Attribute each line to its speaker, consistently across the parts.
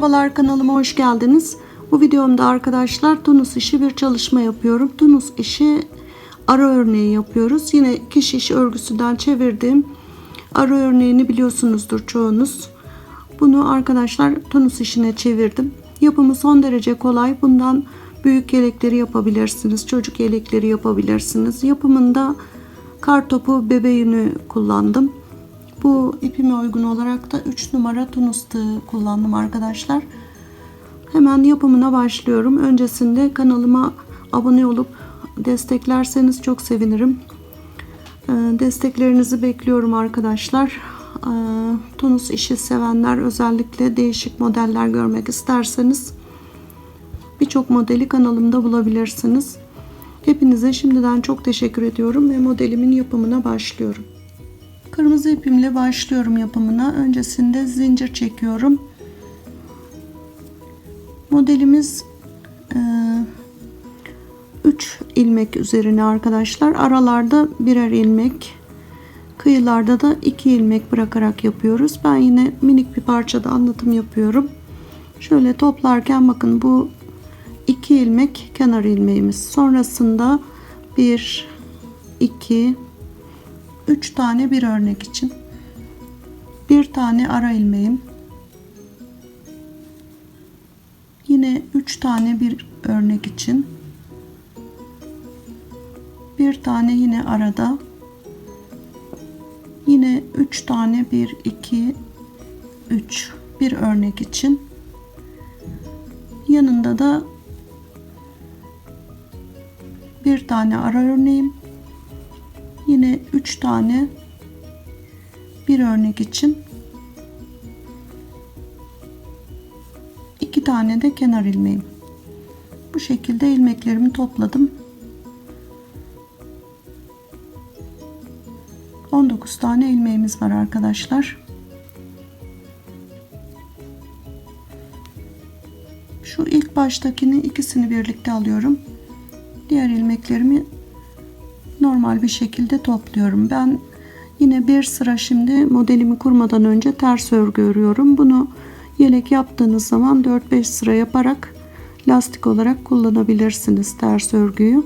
Speaker 1: Merhabalar kanalıma hoş geldiniz. Bu videomda arkadaşlar tunus işi bir çalışma yapıyorum. Tunus işi ara örneği yapıyoruz. Yine iki şiş örgüsünden çevirdim. Ara örneğini biliyorsunuzdur çoğunuz. Bunu arkadaşlar tunus işine çevirdim. Yapımı son derece kolay. Bundan büyük yelekleri yapabilirsiniz. Çocuk yelekleri yapabilirsiniz. Yapımında kar topu bebe yünü kullandım. Bu ipime uygun olarak da 3 numara tunus tığı kullandım arkadaşlar. Hemen yapımına başlıyorum. Öncesinde kanalıma abone olup desteklerseniz çok sevinirim. Ee, Desteklerinizi bekliyorum arkadaşlar. Ee, Tunus işi sevenler özellikle değişik modeller görmek isterseniz birçok modeli kanalımda bulabilirsiniz. Hepinize şimdiden çok teşekkür ediyorum ve modelimin yapımına başlıyorum. Kırmızı ipimle başlıyorum yapımına. Öncesinde zincir çekiyorum. Modelimiz 3 ilmek üzerine arkadaşlar. Aralarda birer ilmek, kıyılarda da 2 ilmek bırakarak yapıyoruz. Ben yine minik bir parçada anlatım yapıyorum. Şöyle toplarken bakın bu 2 ilmek kenar ilmeğimiz. Sonrasında 1 2 3 tane bir örnek için. Bir tane ara ilmeğim. Yine 3 tane bir örnek için. Bir tane yine arada. Yine 3 tane 1 2 3 bir örnek için. Yanında da bir tane ara örneğim yine 3 tane bir örnek için iki tane de kenar ilmeğim. Bu şekilde ilmeklerimi topladım. 19 tane ilmeğimiz var arkadaşlar. Şu ilk baştakini ikisini birlikte alıyorum. Diğer ilmeklerimi normal bir şekilde topluyorum. Ben yine bir sıra şimdi modelimi kurmadan önce ters örgü örüyorum. Bunu yelek yaptığınız zaman 4-5 sıra yaparak lastik olarak kullanabilirsiniz ters örgüyü.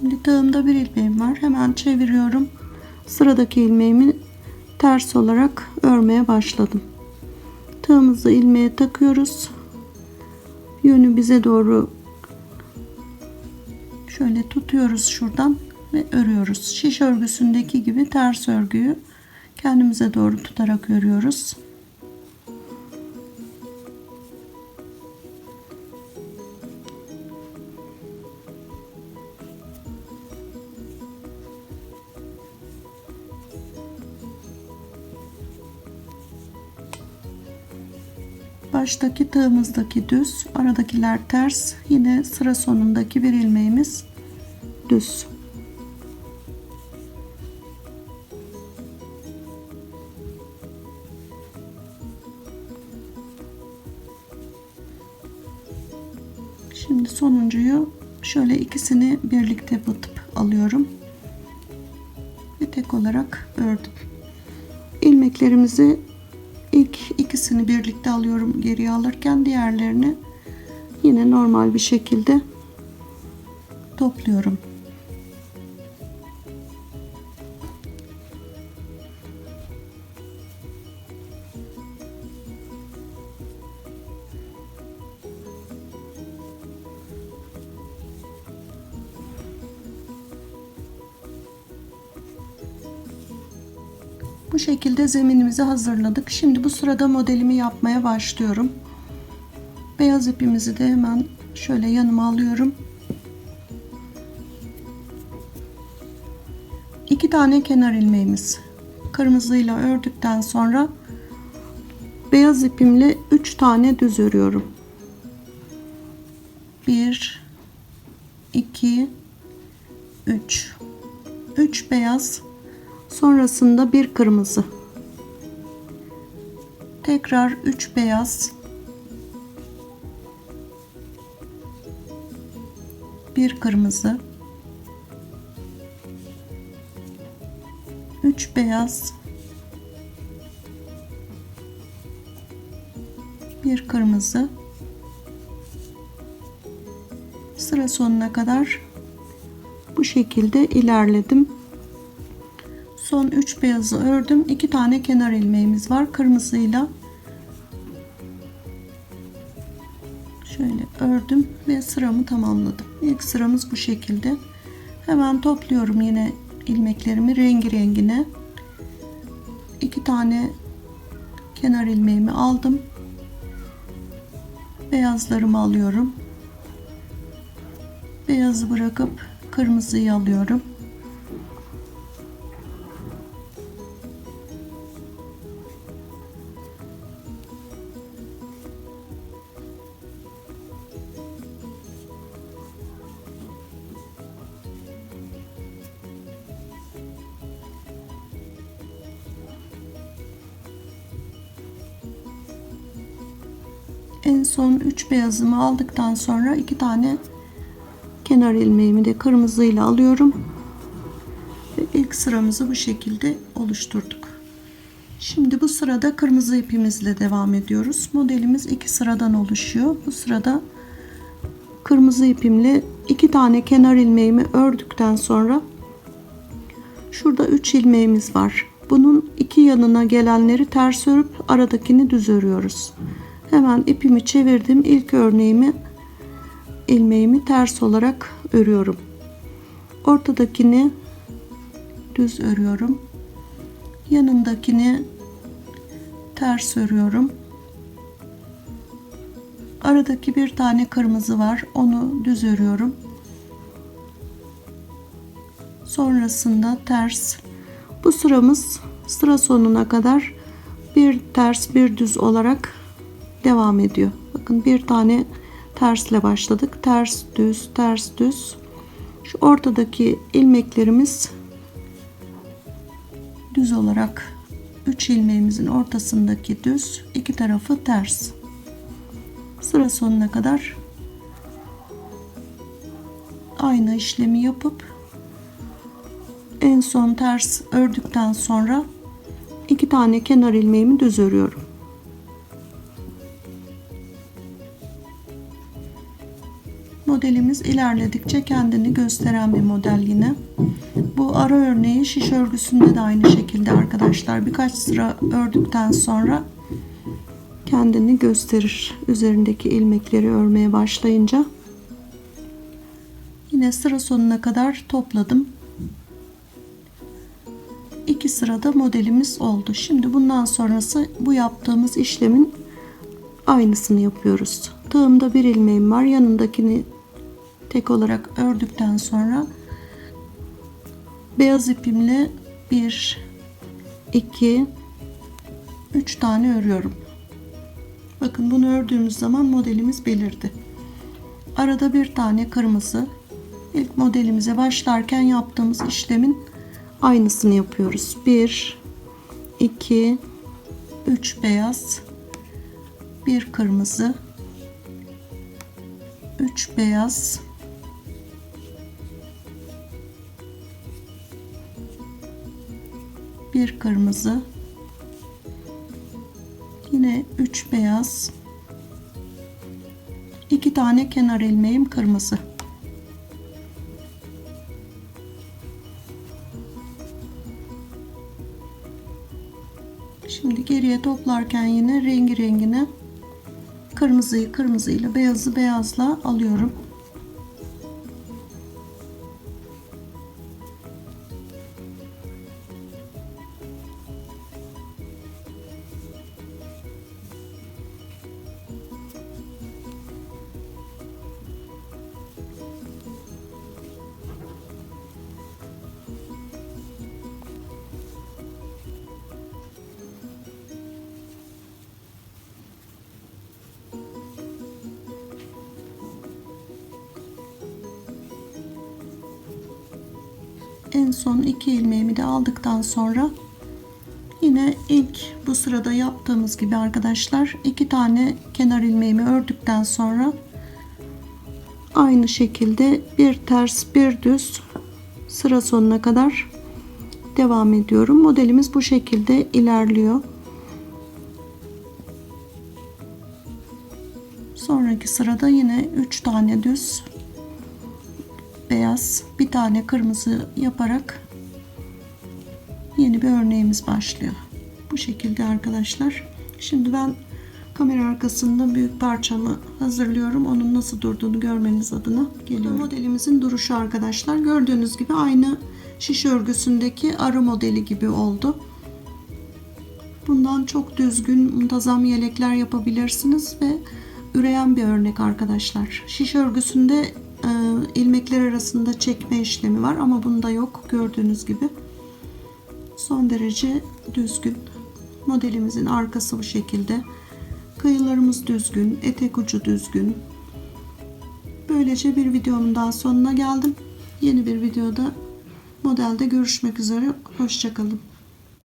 Speaker 1: Şimdi tığımda bir ilmeğim var. Hemen çeviriyorum. Sıradaki ilmeğimi ters olarak örmeye başladım. Tığımızı ilmeğe takıyoruz. Yönü bize doğru şöyle tutuyoruz şuradan ve örüyoruz. Şiş örgüsündeki gibi ters örgüyü kendimize doğru tutarak örüyoruz. Baştaki tığımızdaki düz aradakiler ters. Yine sıra sonundaki bir ilmeğimiz düz. Şimdi sonuncuyu şöyle ikisini birlikte batıp alıyorum. Ve tek olarak ördüm. İlmeklerimizi İlk ikisini birlikte alıyorum geriye alırken diğerlerini yine normal bir şekilde topluyorum. Bu şekilde zeminimizi hazırladık. Şimdi bu sırada modelimi yapmaya başlıyorum. Beyaz ipimizi de hemen şöyle yanıma alıyorum. İki tane kenar ilmeğimiz. Kırmızıyla ördükten sonra beyaz ipimle 3 tane düz örüyorum. 1 2 3 3 beyaz sonrasında bir kırmızı. Tekrar 3 beyaz. Bir kırmızı. 3 beyaz. Bir kırmızı. Sıra sonuna kadar bu şekilde ilerledim. Son 3 beyazı ördüm. 2 tane kenar ilmeğimiz var kırmızıyla. Şöyle ördüm ve sıramı tamamladım. İlk sıramız bu şekilde. Hemen topluyorum yine ilmeklerimi rengi rengine. 2 tane kenar ilmeğimi aldım. Beyazlarımı alıyorum. Beyazı bırakıp kırmızıyı alıyorum. En son 3 beyazımı aldıktan sonra 2 tane kenar ilmeğimi de kırmızıyla alıyorum. Ve ilk sıramızı bu şekilde oluşturduk. Şimdi bu sırada kırmızı ipimizle devam ediyoruz. Modelimiz iki sıradan oluşuyor. Bu sırada kırmızı ipimle iki tane kenar ilmeğimi ördükten sonra şurada 3 ilmeğimiz var. Bunun iki yanına gelenleri ters örüp aradakini düz örüyoruz. Hemen ipimi çevirdim. İlk örneğimi ilmeğimi ters olarak örüyorum. Ortadakini düz örüyorum. Yanındakini ters örüyorum. Aradaki bir tane kırmızı var. Onu düz örüyorum. Sonrasında ters. Bu sıramız sıra sonuna kadar bir ters bir düz olarak devam ediyor. Bakın bir tane tersle başladık. Ters düz ters düz. Şu ortadaki ilmeklerimiz düz olarak 3 ilmeğimizin ortasındaki düz iki tarafı ters. Sıra sonuna kadar aynı işlemi yapıp en son ters ördükten sonra iki tane kenar ilmeğimi düz örüyorum. Modelimiz ilerledikçe kendini gösteren bir model yine. Bu ara örneği şiş örgüsünde de aynı şekilde arkadaşlar. Birkaç sıra ördükten sonra kendini gösterir. Üzerindeki ilmekleri örmeye başlayınca. Yine sıra sonuna kadar topladım. İki sırada modelimiz oldu. Şimdi bundan sonrası bu yaptığımız işlemin aynısını yapıyoruz. Tığımda bir ilmeğim var. Yanındakini tek olarak ördükten sonra beyaz ipimle 1 2 3 tane örüyorum. Bakın bunu ördüğümüz zaman modelimiz belirdi. Arada bir tane kırmızı. İlk modelimize başlarken yaptığımız işlemin aynısını yapıyoruz. 1 2 3 beyaz bir kırmızı 3 beyaz bir kırmızı. Yine 3 beyaz. İki tane kenar ilmeğim kırmızı. Şimdi geriye toplarken yine rengi rengine kırmızıyı kırmızıyla beyazı beyazla alıyorum en son iki ilmeğimi de aldıktan sonra yine ilk bu sırada yaptığımız gibi arkadaşlar iki tane kenar ilmeğimi ördükten sonra aynı şekilde bir ters bir düz sıra sonuna kadar devam ediyorum. Modelimiz bu şekilde ilerliyor. Sonraki sırada yine 3 tane düz beyaz, bir tane kırmızı yaparak yeni bir örneğimiz başlıyor. Bu şekilde arkadaşlar. Şimdi ben kamera arkasında büyük parçamı hazırlıyorum. Onun nasıl durduğunu görmeniz adına geliyorum. Modelimizin duruşu arkadaşlar. Gördüğünüz gibi aynı şiş örgüsündeki arı modeli gibi oldu. Bundan çok düzgün muntazam yelekler yapabilirsiniz ve üreyen bir örnek arkadaşlar. Şiş örgüsünde ilmekler arasında çekme işlemi var ama bunda yok gördüğünüz gibi. Son derece düzgün. Modelimizin arkası bu şekilde. Kıyılarımız düzgün, etek ucu düzgün. Böylece bir videomun daha sonuna geldim. Yeni bir videoda modelde görüşmek üzere. Hoşçakalın.